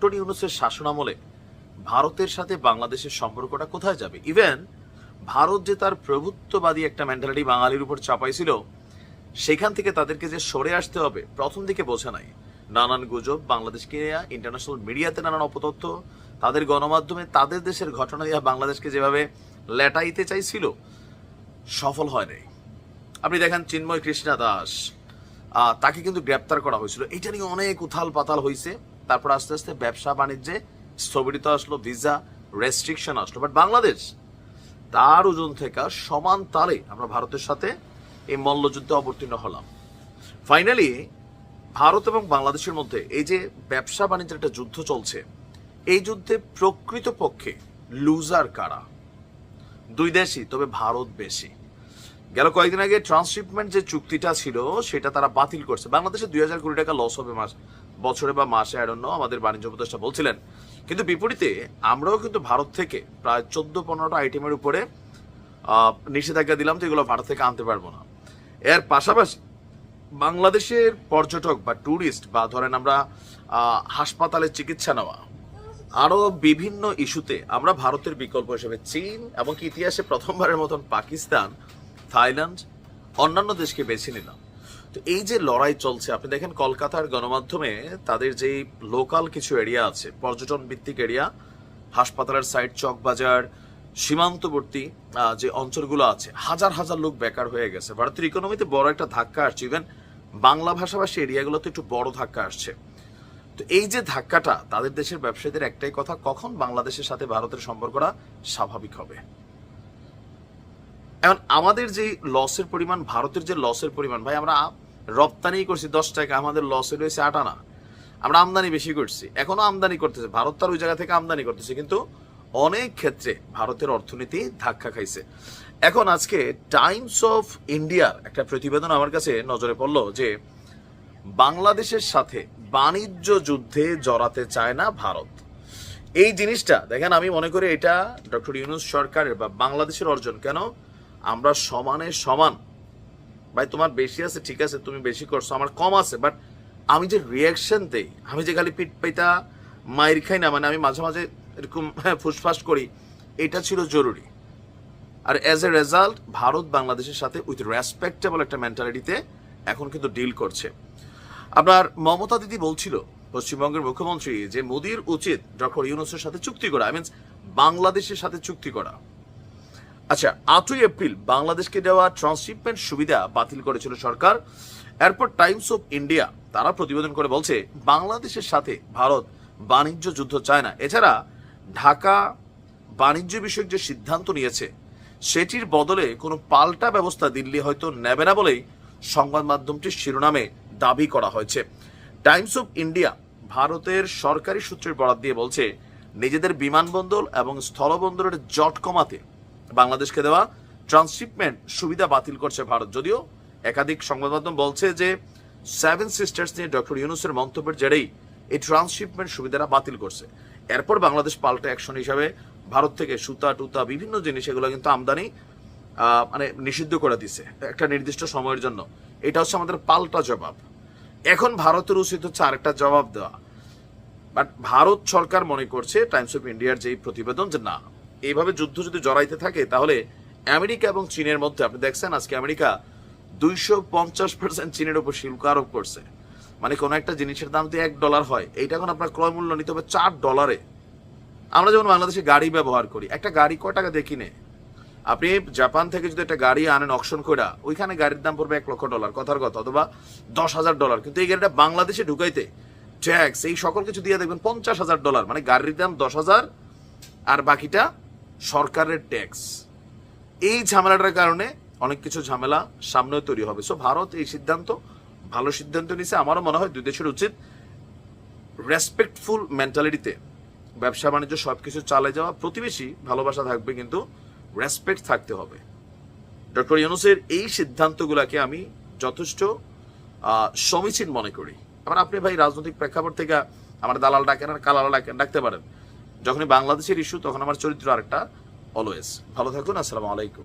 Doctor ইউনুসের শাসনামলে ভারতের সাথে বাংলাদেশের সম্পর্কটা কোথায় যাবে? ইভেন ভারত যে তার প্রভুত্ববাদী একটা মেন্টালিটি বাঙালির উপর চাপাইছিল, সেখান থেকে তাদেরকে যে সরে আসতে হবে, প্রথম দিকে বোঝে নাই। নানান গুজব বাংলাদেশকে ইন্টারন্যাশনাল মিডিয়াতে নানান অপতথ্য, তাদের গণমাধ্যমে তাদের দেশের ঘটনা দিয়া বাংলাদেশকে যেভাবে লেটাইতে চাইছিল, সফল হয় নাই। আপনি দেখেন চিন্ময় কৃষ্ণা দাস তাকে কিন্তু গ্রেপ্তার করা হয়েছিল। এটা নিয়ে অনেক উথাল পাতাল হয়েছে তারপর আস্তে আস্তে ব্যবসা বাণিজ্যে স্থগিত আসলো ভিসা রেস্ট্রিকশন আসলো। বাট বাংলাদেশ তার ওজন থেকে সমান তালে আমরা ভারতের সাথে এই মল্লযুদ্ধে অবতীর্ণ হলাম। ফাইনালি ভারত এবং বাংলাদেশের মধ্যে এই যে ব্যবসা বাণিজ্যের একটা যুদ্ধ চলছে, এই যুদ্ধে প্রকৃতপক্ষে লুজার কারা? দুই দেশই, তবে ভারত বেশি। গেল কয়েকদিন আগে ট্রান্সশিপমেন্ট যে চুক্তিটা ছিল, সেটা তারা বাতিল করছে। বাংলাদেশে দুই হাজার কোটি টাকা লস হবে মাস বছরে বা মাসে আয়রন্য আমাদের বাণিজ্য উপদেষ্টা বলছিলেন। কিন্তু বিপরীতে, আমরাও কিন্তু ভারত থেকে প্রায় চোদ্দ পনেরোটা আইটেমের উপরে নিষেধাজ্ঞা দিলাম তো এগুলো ভারত থেকে আনতে পারব না। এর পাশাপাশি বাংলাদেশের পর্যটক বা ট্যুরিস্ট বা ধরেন আমরা হাসপাতালে চিকিৎসা নেওয়া আরও বিভিন্ন ইস্যুতে আমরা ভারতের বিকল্প হিসেবে চীন এবং ইতিহাসে প্রথমবারের মতন পাকিস্তান থাইল্যান্ড, অন্যান্য দেশকে বেছে নিলাম। তো এই যে লড়াই চলছে, আপনি দেখেন কলকাতার গণমাধ্যমে তাদের যে লোকাল কিছু এরিয়া আছে পর্যটন ভিত্তিক এরিয়া হাসপাতালের সাইড চক বাজার সীমান্তবর্তী যে অঞ্চলগুলো আছে, হাজার হাজার লোক বেকার হয়ে গেছে। ভারতের ইকোনমিতে বড় একটা ধাক্কা আসছে। ইভেন বাংলা ভাষাভাষী এরিয়াগুলোতে একটু বড় ধাক্কা আসছে। তো এই যে ধাক্কাটা, তাদের দেশের ব্যবসায়ীদের একটাই কথা, কখন বাংলাদেশের সাথে ভারতের সম্পর্কটা স্বাভাবিক হবে? এখন আমাদের যে লসের পরিমাণ, ভারতের যে লসের পরিমাণ, ভাই, আমরা রপ্তানি করছি দশ টাকা, আমাদের লসে রয়েছে আট আনা। আমরা আমদানি বেশি করছি, এখনও আমদানি করতেছে, ভারত তার ওই জায়গা থেকে আমদানি করতেছে, কিন্তু অনেক ক্ষেত্রে ভারতের অর্থনীতি ধাক্কা খাইছে। এখন আজকে টাইমস অফ ইন্ডিয়ার একটা প্রতিবেদন আমার কাছে নজরে পড়ল যে বাংলাদেশের সাথে বাণিজ্য যুদ্ধে জড়াতে চায় না ভারত। এই জিনিসটা, দেখেন, আমি মনে করি এটা ডক্টর ইউনুস সরকারের বা বাংলাদেশের অর্জন। কেন? আমরা সমানে সমান। ভাই, তোমার বেশি আছে, ঠিক আছে, তুমি বেশি করছ, আমার কম আছে বাট আমি যে রিয়াকশন দেই, আমি যে খালি পিট পাইতা মায়ের খাই না মানে আমি মাঝে মাঝে এরকম ফুসফাস করি, এটা ছিল জরুরি। আর অ্যাজ এ রেজাল্ট ভারত বাংলাদেশের সাথে উইথ রেসপেক্টেবল একটা মেন্টালিটিতে এখন কিন্তু ডিল করছে। আপনার মমতা দিদি বলছিল, পশ্চিমবঙ্গের মুখ্যমন্ত্রী যে মোদির উচিত ডক্টর ইউনুসের সাথে চুক্তি করা আই মিনস বাংলাদেশের সাথে চুক্তি করা। আচ্ছা আটই এপ্রিল বাংলাদেশকে দেওয়া ট্রান্সশিপমেন্ট সুবিধা বাতিল করেছিল সরকার। এরপর টাইমস অফ ইন্ডিয়া তারা প্রতিবেদন করে বলছে, বাংলাদেশের সাথে ভারত বাণিজ্য যুদ্ধ চায় না। এছাড়া ঢাকা বাণিজ্য বিষয়ক যে সিদ্ধান্ত নিয়েছে, সেটির বদলে কোনো পাল্টা ব্যবস্থা দিল্লি হয়তো নেবে না বলেই সংবাদ মাধ্যমটির শিরোনামে দাবি করা হয়েছে। টাইমস অফ ইন্ডিয়া ভারতের সরকারি সূত্রের বরাত দিয়ে বলছে, নিজেদের বিমানবন্দর এবং স্থলবন্দরের জট কমাতে বাংলাদেশকে দেওয়া ট্রান্সশিপমেন্ট সুবিধা বাতিল করছে ভারত। যদিও একাধিক সংবাদ মাধ্যম বলছে যে সেভেন সিস্টার্স নিয়ে ডক্টর ইউনুসের মন্তব্যের জেরেই এই ট্রান্সশিপমেন্ট সুবিধাটা বাতিল করছে। এরপর বাংলাদেশ পাল্টা অ্যাকশন হিসাবে ভারত থেকে সুতা, টুতা, বিভিন্ন জিনিস এগুলো কিন্তু আমদানি মানে নিষিদ্ধ করে দিছে একটা নির্দিষ্ট সময়ের জন্য। এটা হচ্ছে আমাদের পাল্টা জবাব। এখন ভারতের উচিত হচ্ছে আরেকটা জবাব দেওয়া। বাট ভারত সরকার মনে করছে টাইমস অফ ইন্ডিয়ার যে প্রতিবেদন যে না এইভাবে যুদ্ধ যদি জড়াইতে থাকে, তাহলে আমেরিকা এবং চীনের মধ্যে, আপনি দেখছেন আজকে আমেরিকা দুইশো পঞ্চাশ পার্সেন্ট চীনের উপর শুল্ক আরোপ করছে। মানে কোনো একটা জিনিসের দাম যদি এক ডলার হয়, এইটা এখন আপনার ক্রয় মূল্য নিতে হবে চার ডলারে। আমরা যেমন বাংলাদেশে গাড়ি ব্যবহার করি, একটা গাড়ি কয় টাকা দেখি নে আপনি জাপান থেকে যদি একটা গাড়ি আনেন অকশন করে ওইখানে গাড়ির দাম পড়বে এক লক্ষ ডলার, কথার কথা, অথবা দশ হাজার ডলার। কিন্তু এই গাড়িটা বাংলাদেশে ঢুকাইতে, ট্যাক্স, এই সকল কিছু দিয়ে দেখবেন পঞ্চাশ হাজার ডলার মানে গাড়ির দাম দশ হাজার আর বাকিটা সরকারের ট্যাক্স। এই ঝামেলাটার কারণে অনেক কিছু ঝামেলা সামনেও তৈরি হবে। সো ভারত এই সিদ্ধান্ত, ভালো সিদ্ধান্ত নিছে আমারও মনে হয় দুই দেশের উচিত রেসপেক্টফুল মেন্টালিটিতে ব্যবসা, বাণিজ্য সবকিছু চালে যাওয়া। প্রতিবেশী ভালোবাসা থাকবে, কিন্তু রেসপেক্ট থাকতে হবে। ডক্টর ইউনুসের এই সিদ্ধান্তগুলোকে আমি যথেষ্ট সমীচীন মনে করি। আবার আপনি ভাই রাজনৈতিক প্রেক্ষাপট থেকে আমার দালাল ডাকেন আর কালাল ডাকেন ডাকতে পারেন। যখনই বাংলাদেশের ইস্যু তখন আমার চরিত্র আরেকটা অলওয়েজ ভালো থাকুন আসসালামু আলাইকুম।